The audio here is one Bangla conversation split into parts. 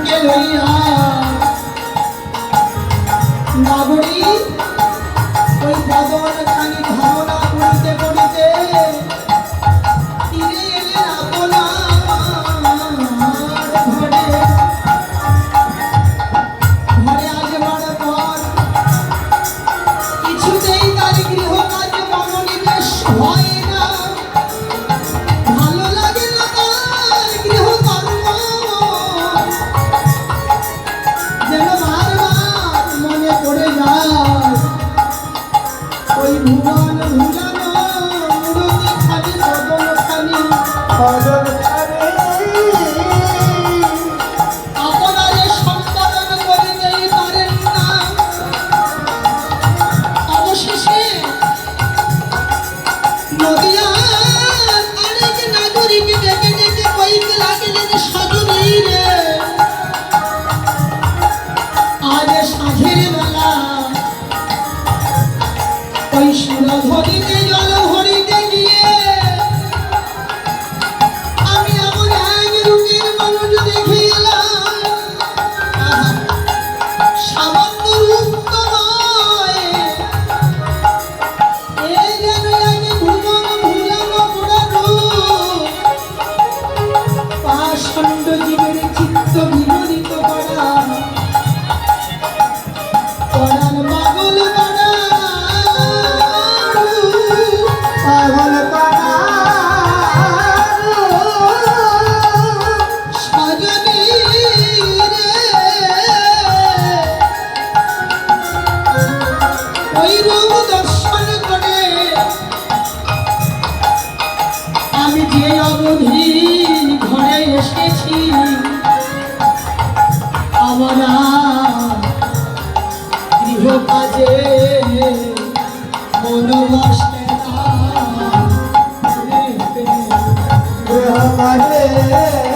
বুকে লইয়া নাগরী ওই ভগবান I'm not oh, Vamos, গৃহ কাজে মন বসে না গৃহ কাজে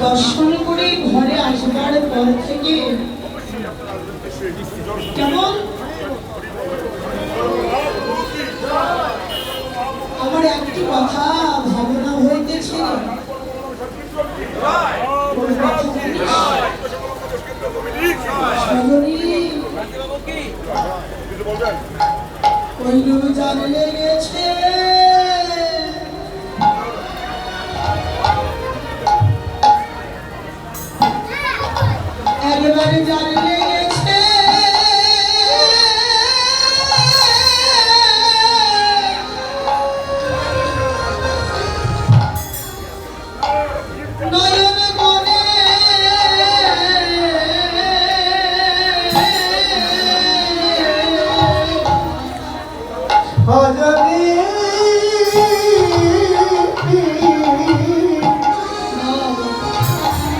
দর্শন করে ঘরে আসবার পর থেকে কেমন? আমার একটি কথা ভাবনা হইতেছে। জানলে গেছে Oh,